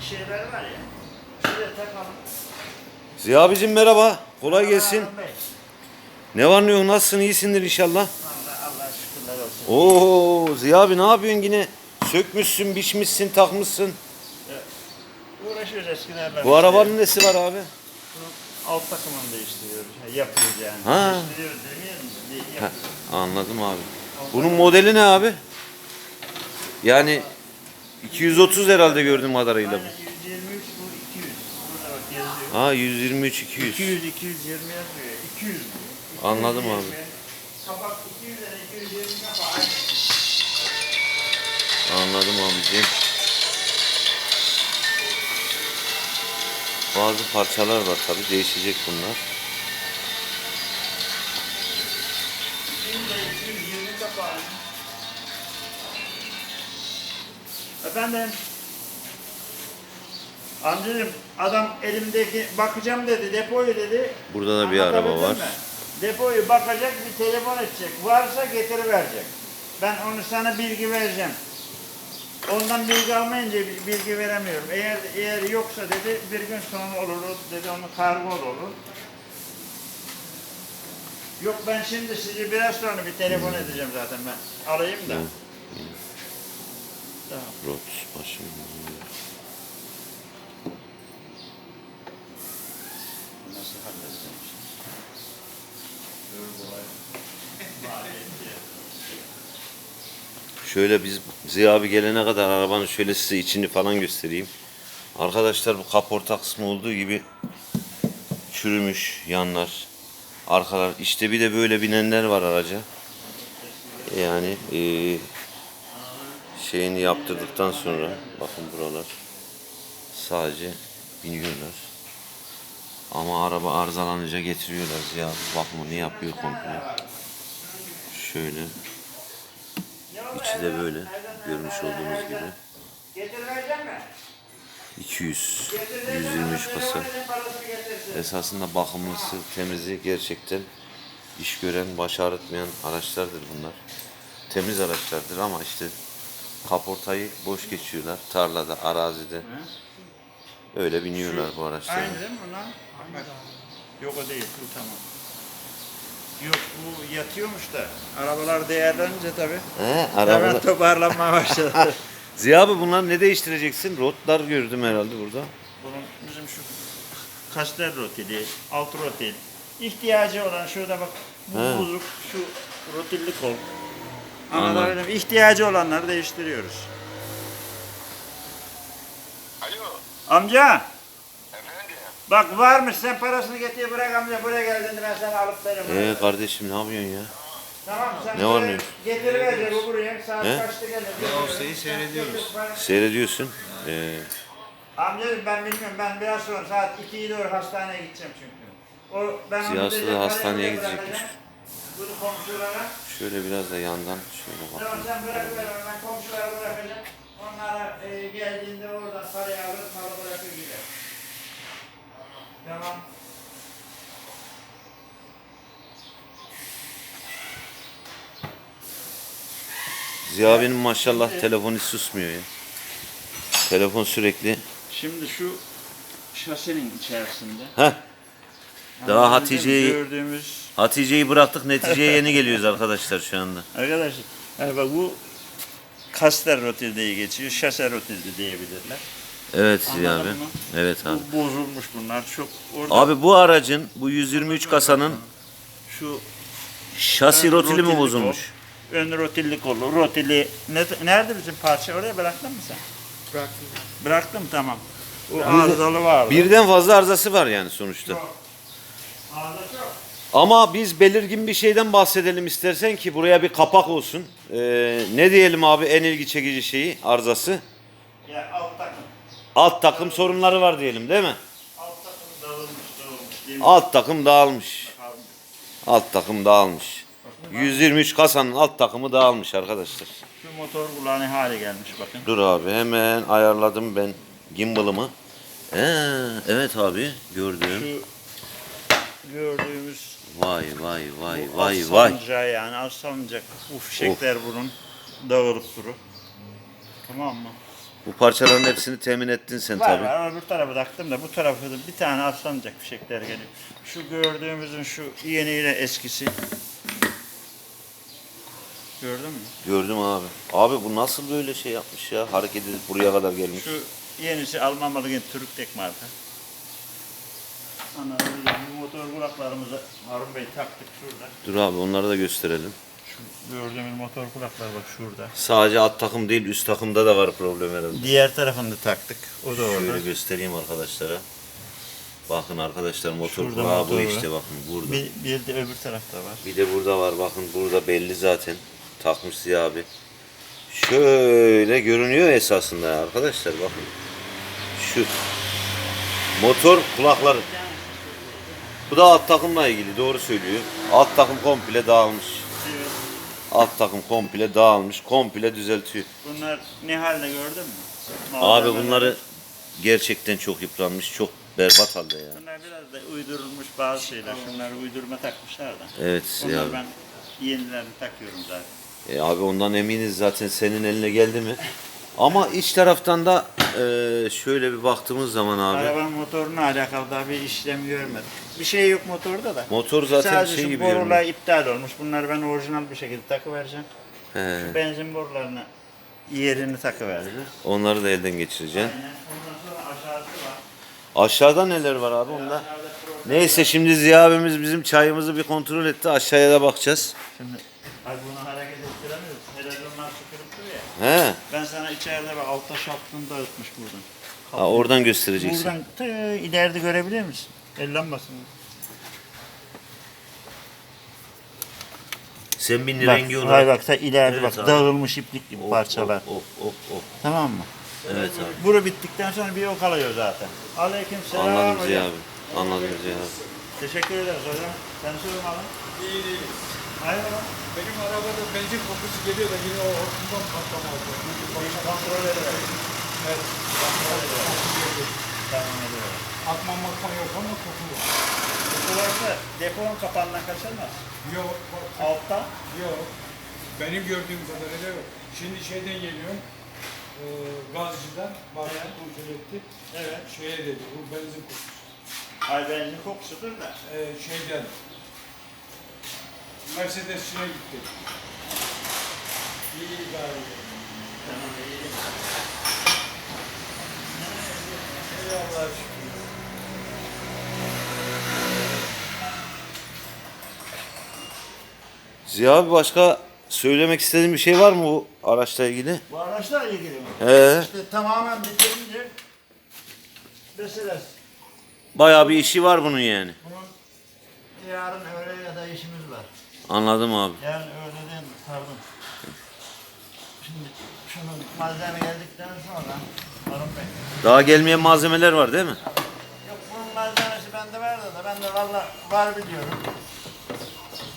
şeyler var ya. Şuraya takalım. Ziya abicim merhaba. Kolay gelsin. Harun Bey. Ne var ne yok nasılsın iyisindir inşallah. Allah, Allah şükürler olsun. Oo Ziya abi ne yapıyorsun yine? Sökmüşsün, biçmişsin, takmışsın. Uğraşıyoruz eskilerle. Bu arabanın nesi var abi? Alt takımını değiştiriyoruz. Ha, Yapıyoruz yani. Ha. Değiştiriyoruz demeyelim de, de- Heh, yapıyoruz. anladım abi. Bunun modeli ne abi? Yani 230 herhalde gördüğüm kadarıyla Aynen bu. 123 bu 200. Burada bak yazıyor. Ha 123 200. 200 220 yazıyor. 200 diyor. Anladım 220. abi. Kabak 200 lira 220 kapağı. Anladım abicim. Bazı parçalar var tabi değişecek bunlar. Efendim. Amcacığım adam elimdeki bakacağım dedi depoyu dedi. Burada da bir araba var. mi? Depoyu bakacak bir telefon edecek. Varsa getiriverecek. Ben onu sana bilgi vereceğim. Ondan bilgi almayınca bi- bilgi veremiyorum. Eğer eğer yoksa dedi bir gün sonra olur dedi onu kargo olur. Yok ben şimdi sizi biraz sonra bir telefon edeceğim zaten ben. Alayım da. Tamam. Rot başım. Nasıl halledeceğim. Şöyle biz Ziya abi gelene kadar arabanın şöyle size içini falan göstereyim. Arkadaşlar bu kaporta kısmı olduğu gibi çürümüş yanlar, arkalar. İşte bir de böyle binenler var araca. Yani eee, şeyini yaptırdıktan sonra bakın buralar sadece biniyorlar. Ama araba arızalanınca getiriyorlar abi bakımını yapıyor komple. Şöyle İçi de böyle görmüş olduğunuz gibi. Getirmeyecek mi? 200, 123 kasa. Esasında bakımlısı, temizi gerçekten iş gören, baş ağrıtmayan araçlardır bunlar. Temiz araçlardır ama işte kaportayı boş geçiyorlar tarlada, arazide. Öyle biniyorlar bu araçlara. Aynı değil mi? Bak. Yok o değil, bu tamam. Yok bu yatıyormuş da. Arabalar değerlenince tabii. He, Hemen toparlanmaya başladı. Ziya abi bunlar ne değiştireceksin? Rotlar gördüm herhalde burada. Bunun bizim şu kaster rotili, alt rotil. İhtiyacı olan şurada bak bu He. buzluk şu rotilli kol. Anladım. Anlatabildim. mi? İhtiyacı olanları değiştiriyoruz. Alo, Amca efendim. bak varmış sen parasını getir bırak amca buraya geldiğinde ben sana alıp veririm. Ee kardeşim ne yapıyorsun ya? Tamam sen Ne var ne yok? Getir verecek bu buraya saat He? kaçta gelir? Dosyayı seyrediyoruz. Seyrediyorsun. Ee, Amcacığım ben bilmiyorum ben biraz sonra saat 2'yi doğru hastaneye gideceğim çünkü. O ben onu Siyasi hastaneye parayı buraya gidecekmiş. bırakacağım. Şöyle biraz da yandan şöyle bak. Tamam sen bırak ver ben komşulara bırakacağım. Onlara e, geldiğinde oradan parayı alır malı bırakır gider. Tamam. Ziya abinin maşallah telefonu hiç susmuyor ya. Telefon sürekli. Şimdi şu şasenin içerisinde. Heh. Daha Hatice'yi gördüğümüz Hatice'yi bıraktık neticeye yeni geliyoruz arkadaşlar şu anda. Arkadaşlar yani bak bu kaster rotil diye geçiyor. Şase rotil de diyebilirler. Evet Ziya abi. Anladın mı? Evet abi. Bu bozulmuş bunlar. Çok orada Abi bu aracın bu 123 kasanın şu şasi rotili mi bozulmuş? kol, Ön rotilli kolu, rotili. Ne, nerede bizim parça? Oraya bıraktın mı sen? Bıraktım. Bıraktım tamam. O arızalı vardı. Birden fazla arızası var yani sonuçta. Çok. Ama biz belirgin bir şeyden bahsedelim istersen ki buraya bir kapak olsun. Ee, ne diyelim abi en ilgi çekici şeyi arızası? Ya alt takım. Alt takım sorunları var diyelim değil mi? Alt takım dağılmış, dağılmış. Alt takım dağılmış. Alt takım dağılmış. 123 kasanın alt takımı dağılmış arkadaşlar. Şu motor kulağına hale gelmiş bakın. Dur abi hemen ayarladım ben gimbal'ımı. Ee, evet abi gördüm. Şu gördüğümüz Vay vay vay Bu vay vay. salıncağı yani az salınacak. Bu fişekler bunun dağılıp duru. Tamam mı? Bu parçaların hepsini temin ettin sen Var tabi. var öbür tarafı taktım da bu tarafı da bir tane aslanacak fişekler geliyor. Şu gördüğümüzün şu yeniyle eskisi. Gördün mü? Gördüm abi. Abi bu nasıl böyle şey yapmış ya? Hareket edip buraya kadar gelmiş. Şu yenisi Alman malı Türk tek marka. Anladın mı? Bu kulaklarımızı Harun Bey taktık şurada. Dur abi onları da gösterelim. Şu gördüğümüz motor kulaklar bak şurada. Sadece alt takım değil üst takımda da var problem herhalde. Diğer tarafını da taktık. O da orada. Şöyle göstereyim arkadaşlara. Bakın arkadaşlar motor Şurada kulağı bu motor işte var. bakın burada. Bir, bir de öbür tarafta var. Bir de burada var bakın burada belli zaten. Takmış Ziya abi. Şöyle görünüyor esasında arkadaşlar bakın. Şu motor kulakları. Bu da alt takımla ilgili doğru söylüyor. Alt takım komple dağılmış. Evet. Alt takım komple dağılmış. Komple düzeltiyor. Bunlar ne halde gördün mü? Abi bunları gerçekten çok yıpranmış. Çok berbat halde ya. Bunlar biraz da uydurulmuş bazı şeyler. Şunları uydurma takmışlar da. Evet Bunlar abi. ben yenilerini takıyorum zaten. E abi ondan eminiz zaten senin eline geldi mi? Ama iç taraftan da e, şöyle bir baktığımız zaman abi. Arabanın motoruna alakalı daha bir işlem görmedim. Bir şey yok motorda da. Motor zaten Sadece şey gibi borular görünüyor. iptal olmuş. Bunları ben orijinal bir şekilde takıvereceğim. He, Şu benzin borularına yerini takıvereceğiz. onları da elden geçireceksin. Aynen. Ondan sonra aşağısı var. Aşağıda neler var abi onda? Neyse şimdi Ziya abimiz bizim çayımızı bir kontrol etti. Aşağıya da bakacağız. Şimdi ay bunu hareket ettiremiyoruz. Herhalde onlar sıkıntı ya. He. Ben sana içeride bak altta şaftını dağıtmış buradan. Ha, oradan göstereceksin. Buradan tı, ileride görebilir misin? El lambasını. Sen bin Bak, rengi hay olarak. bak ta ileride Evet bak abi. dağılmış iplik gibi Of, parçalar. Of, of, of, of. Tamam mı? Evet abi. Buru bittikten sonra bir o kalıyor zaten. Aleyküm selam Anladım Ziya hocam. abi. Anladım Ziya abi. Teşekkür ederiz hocam. Seni sormalım. İyi değil. Hayrola? Benim arabada benzin kokusu geliyor da yine o hortumdan patlama oldu. Polisi kontrol edelim. Evet. Kontrol edelim. Tamam ediyorum. Atman matman yok ama koku var. Bu varsa deponun kapağından kaçamaz. Yok. Altta. Yok. Benim gördüğüm kadarıyla yok. Şimdi şeyden geliyorum. E, gazcıdan bazen kontrol etti. Evet. Şeye dedi bu benzin kokusu. Ay benzin kokusudur da. E, şeyden Mercedes'ine gitti. İyi gari. Tamam iyi. Ey Allah'a şükür. Ziya abi başka söylemek istediğin bir şey var mı bu araçla ilgili? Bu araçla ilgili mi? He. İşte tamamen bitirince mesela Bayağı bir işi var bunun yani. bunun yarın öğle ya da işimiz var. Anladım abi. Yarın öğleden pardon. Şimdi şunun malzeme geldikten sonra Harun Bey. Daha gelmeyen malzemeler var değil mi? Yok bunun malzemesi bende var da, ben de valla var biliyorum.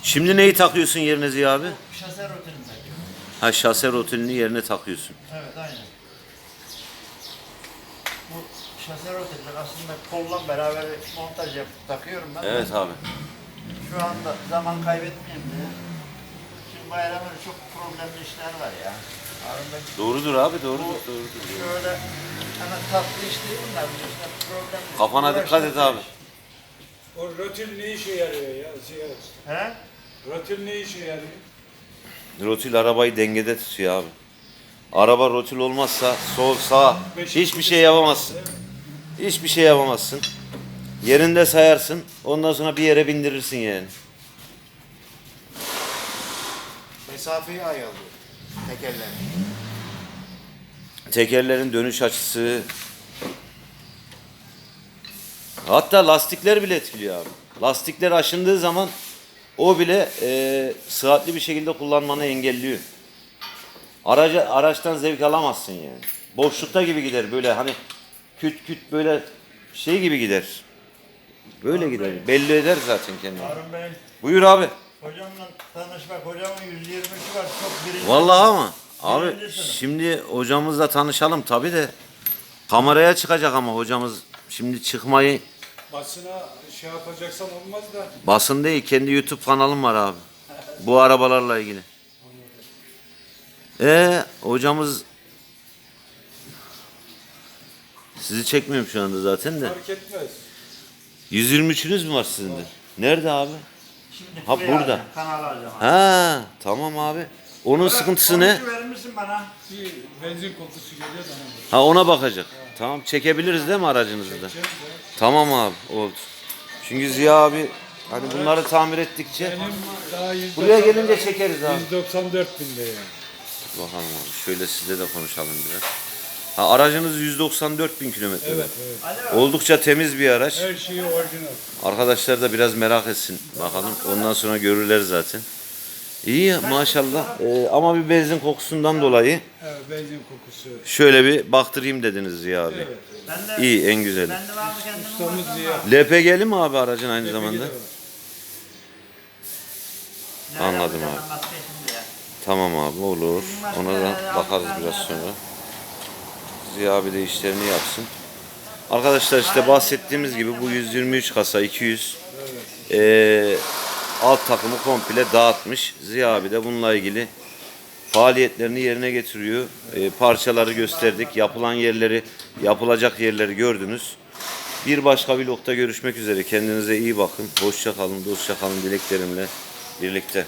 Şimdi neyi takıyorsun yerine Ziya abi? Şase rutininde. Ha şase rotilini yerine takıyorsun. Evet aynen. Bu şase rotinler aslında kolla beraber montaj yapıp takıyorum ben. Evet abi. Şu anda zaman kaybetmeyeyim diye. Şimdi bayramda çok problemli işler var ya. Bey. Doğrudur abi doğrudur. doğrudur. Şöyle hani tatlı iş değil bunlar biliyorsun. Problemli. Kafana dikkat et abi. O rotil ne işe yarıyor ya? Ziyaret. He? Rotil ne işe yarıyor? Rotil arabayı dengede tutuyor abi. Araba rotil olmazsa sol sağ hiçbir şey yapamazsın. Hiçbir şey yapamazsın. Yerinde sayarsın. Ondan sonra bir yere bindirirsin yani. Mesafeyi ayarlıyor. Tekerler. Tekerlerin dönüş açısı. Hatta lastikler bile etkiliyor abi. Lastikler aşındığı zaman o bile e, sıhhatli bir şekilde kullanmanı engelliyor. Araca, araçtan zevk alamazsın yani. Boşlukta gibi gider böyle hani küt küt böyle şey gibi gider. Böyle gider. Belli eder zaten kendini. Harun Bey, Buyur abi. hocamla tanışmak, hocamın 120'si var. Çok birinci. Vallahi ama abi Birinci sınıf. şimdi hocamızla tanışalım tabi de kameraya çıkacak ama hocamız şimdi çıkmayı Basına şey yapacaksan olmaz da. basın değil kendi YouTube kanalım var abi. Bu arabalarla ilgili. E hocamız Sizi çekmiyorum şu anda zaten de. Fark etmez. 123'ünüz mü var sizin de? Nerede abi? Şimdi Ha, buraya burada. alacağım, Kanala alacağım. Ha tamam abi. Onun sıkıntısı ne? Verir misin bana? Bir benzin kokusu geliyor da ona. Ha ona bakacak. Tamam çekebiliriz değil mi aracınızı da? Tamam abi oldu. Çünkü Ziya abi hani bunları tamir ettikçe Benim daha 190, buraya gelince çekeriz abi. 194 binde yani. Bakalım abi şöyle sizle de konuşalım biraz. Ha aracınız 194 bin kilometre. Evet evet. Oldukça temiz bir araç. Her şeyi orijinal. Arkadaşlar da biraz merak etsin bakalım. Ondan sonra görürler zaten. İyi ya, maşallah. Ee, ama bir benzin kokusundan dolayı Evet, benzin kokusu. şöyle bir baktırayım dediniz Ziya abi. Ben de, İyi en güzeli. ben de var mı kendim Ustamız. Ziya. LPG'li mi abi aracın aynı zamanda? Anladım abi. ya? Tamam abi olur. Ona da bakarız biraz sonra. Ziya abi de işlerini yapsın. Arkadaşlar işte bahsettiğimiz gibi bu 123 kasa 200 eee, alt takımı komple dağıtmış. Ziya abi de bununla ilgili faaliyetlerini yerine getiriyor. Eee, parçaları gösterdik. Yapılan yerleri, yapılacak yerleri gördünüz. Bir başka vlogda görüşmek üzere. Kendinize iyi bakın. Hoşça kalın, dostça kalın dileklerimle birlikte.